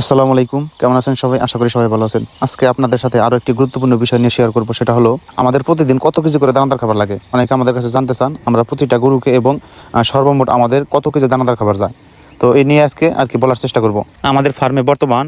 আসসালামু আলাইকুম। কেমন আছেন সবাই? আশা করি সবাই ভালো আছেন। আজকে আপনাদের সাথে আরও একটি গুরুত্বপূর্ণ বিষয় নিয়ে শেয়ার করব। সেটা হলো, আমাদের প্রতিদিন কত কেজি করে দানাদার খাবার লাগে? অনেকে আমাদের কাছে জানতে চান, আমরা প্রতিটা গরুকে এবং সর্বমোট আমাদের কত কেজি দানাদার খাবার যায়? তো এই নিয়ে আজকে আর কি বলার চেষ্টা করব। আমাদের ফার্মে বর্তমান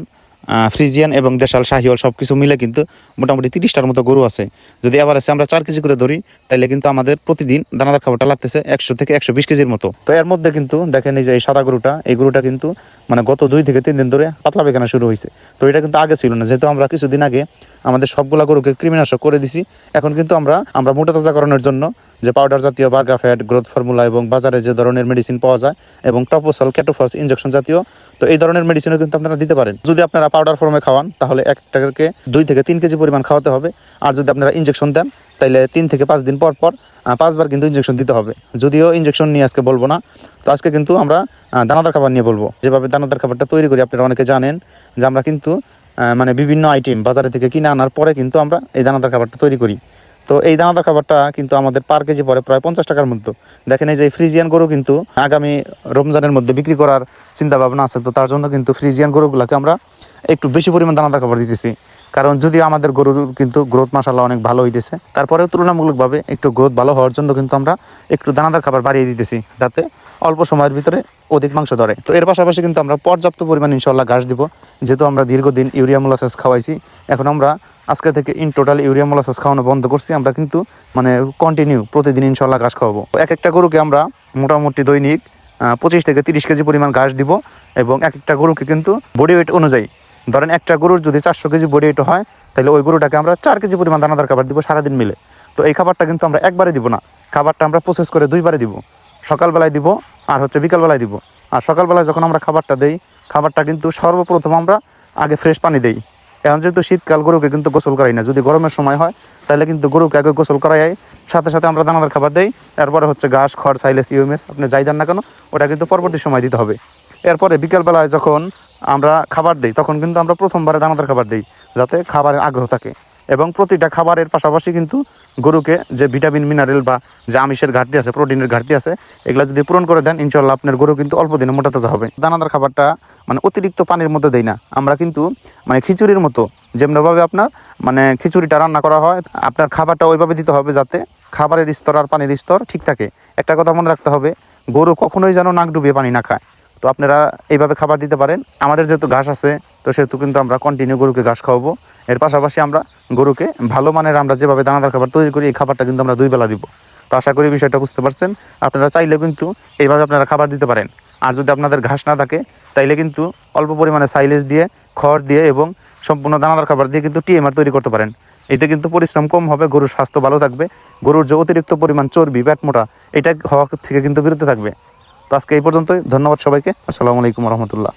ফ্রিজিয়ান এবং দেশাল, শাহিওয়াল সব কিছু মিলে কিন্তু মোটামুটি তিরিশটার মতো গরু আছে। যদি আবার আছে আমরা চার কেজি করে ধরি তাহলে কিন্তু আমাদের প্রতিদিন দানাদার খাবারটা লাগতেছে একশো থেকে একশো বিশ কেজির মতো। তো এর মধ্যে কিন্তু দেখেন এই যে এই সাদা গরুটা, এই গরুটা কিন্তু মানে গত দুই থেকে তিন দিন ধরে পাতলা পায়খানা শুরু হয়েছে তো এটা কিন্তু আগে ছিল না, যেহেতু আমরা কিছুদিন আগে আমাদের সবগুলা গরুকে কৃমিনাশক করে দিছি, এখন কিন্তু আমরা আমরা মোটা তাজাকরণের জন্য যে পাউডার জাতীয় বার্গা ফ্যাট গ্রোথ ফর্মুলা এবং বাজারে যে ধরনের মেডিসিন পাওয়া যায় এবং টপোসল ক্যাটোফস ইনজেকশন জাতীয়, তো এই ধরনের মেডিসিনও কিন্তু আপনারা দিতে পারেন। যদি আপনারা পাউডার ফর্মে খাওয়ান, তাহলে এক টাকাকে দুই থেকে তিন কেজি পরিমাণ খাওয়াতে হবে। আর যদি আপনারা ইনজেকশন দেন তাহলে তিন থেকে পাঁচ দিন পর পর পাঁচবার কিন্তু ইনজেকশন দিতে হবে। যদিও ইনজেকশন নিয়ে আজকে বলব না, তো আজকে কিন্তু আমরা দানাদার খাবার নিয়ে বলব। যেভাবে দানাদার খাবারটা তৈরি করি, আপনারা অনেকে জানেন যে আমরা কিন্তু মানে বিভিন্ন আইটেম বাজারে থেকে কিনে আনার পরে কিন্তু আমরা এই দানাদার খাবারটা তৈরি করি। তো এই দানাদার খাবারটা কিন্তু আমাদের পার কেজি পরে প্রায় পঞ্চাশ টাকার মধ্যে দেখেন এই যে ফ্রিজিয়ান গরু কিন্তু আগামী রমজানের মধ্যে বিক্রি করার চিন্তা ভাবনা আছে, তো তার জন্য কিন্তু ফ্রিজিয়ান গরুগুলোকে আমরা একটু বেশি পরিমাণ দানাদার খাবার দিতেছি। কারণ যদি আমাদের গরুর কিন্তু গ্রোথ মাসাল্লাহ অনেক ভালো হইতেছে, তারপরেও তুলনামূলকভাবে একটু গ্রোথ ভালো হওয়ার জন্য কিন্তু আমরা একটু দানাদার খাবার বাড়িয়ে দিতেছি, যাতে অল্প সময়ের ভিতরে অধিক মাংস ধরে। তো এর পাশাপাশি কিন্তু আমরা পর্যাপ্ত পরিমাণ ইনশাল্লাহ ঘাস দিব। যেহেতু আমরা দীর্ঘদিন ইউরিয়া মোলাসেস খাওয়াইছি, এখন আমরা আজকে থেকে ইন টোটাল ইউরিয়া মোলাসেস খাওয়ানো বন্ধ করছি। আমরা কিন্তু মানে কন্টিনিউ প্রতিদিন ইনশাল্লাহ ঘাস খাওয়াবো। এক একটা গরুকে আমরা মোটামুটি দৈনিক পঁচিশ থেকে তিরিশ কেজি পরিমাণ ঘাস দিব এবং এক একটা গরুকে কিন্তু বডি ওয়েট অনুযায়ী, ধরেন একটা গরুর যদি চারশো কেজি বডি ওয়েট হয়, তাহলে ওই গরুটাকে আমরা চার কেজি পরিমাণ দানাদার খাবার দিব সারাদিন মিলে। তো এই খাবারটা কিন্তু আমরা একবারে দিব না। খাবারটা আমরা প্রসেস করে দুইবারে দিব। সকালবেলায় দিব আর হচ্ছে বিকালবেলায় দিব। আর সকালবেলায় যখন আমরা খাবারটা দেই, খাবারটা কিন্তু সর্বপ্রথম আমরা আগে ফ্রেশ পানি দেই। এখন যেহেতু শীতকাল, গরুকে কিন্তু গোসল করাই না। যদি গরমের সময় হয়, তাহলে কিন্তু গরুকে আগে গোসল করাই সাথে সাথে আমরা দানাদার খাবার দেই। এরপরে হচ্ছে ঘাস, খড়, সাইলেস, ইউএমএস, আপনি যাই দেন না কেন, ওটা কিন্তু পরবর্তী সময় দিতে হবে। এরপরে বিকেলবেলায় যখন আমরা খাবার দিই, তখন কিন্তু আমরা প্রথমবারে দানাদার খাবার দিই, যাতে খাবারের আগ্রহ থাকে। এবং প্রতিটা খাবারের পাশাপাশি কিন্তু গরুকে যে ভিটামিন মিনারেল বা যে আমিষের ঘাটতি আছে প্রোটিনের ঘাটতি আছে, এগুলো যদি পূরণ করে দেন ইনশাল্লাহ আপনার গরু কিন্তু অল্প দিনে মোটা তাজা হবে। দানাদার খাবারটা মানে অতিরিক্ত পানির মধ্যে দেই না। আমরা কিন্তু মানে খিচুড়ির মতো, যেমনভাবে আপনার মানে খিচুড়িটা রান্না করা হয়, আপনার খাবারটা ওইভাবে দিতে হবে যাতে খাবারের স্তর আর পানির স্তর ঠিক থাকে। একটা কথা মনে রাখতে হবে, গরু কখনোই যেন নাক ডুবিয়ে পানি না খায়। তো আপনারা এইভাবে খাবার দিতে পারেন। আমাদের যেহেতু ঘাস আছে, তো সেহেতু কিন্তু আমরা কন্টিনিউ গরুকে ঘাস খাওয়াবো। এর পাশাপাশি আমরা গরুকে ভালো মানের আমরা যেভাবে দানাদার খাবার তৈরি করি, এই খাবারটা কিন্তু আমরা দুই বেলা দিব। তো আশা করি বিষয়টা বুঝতে পারছেন। আপনারা চাইলে কিন্তু এইভাবে আপনারা খাবার দিতে পারেন। আর যদি আপনাদের ঘাস না থাকে, তাইলে কিন্তু অল্প পরিমাণে সাইলেজ দিয়ে, খড় দিয়ে এবং সম্পূর্ণ দানাদার খাবার দিয়ে কিন্তু টিএমআর তৈরি করতে পারেন। এতে কিন্তু পরিশ্রম কম হবে, গরুর স্বাস্থ্য ভালো থাকবে, গরুর যে অতিরিক্ত পরিমাণ চর্বি মোটা, এটা হওয়া থেকে কিন্তু বিরত থাকবে। তো আজকে এই পর্যন্তই, ধন্যবাদ সবাইকে, আসসালামু আলাইকুম রহমতুল্লাহ।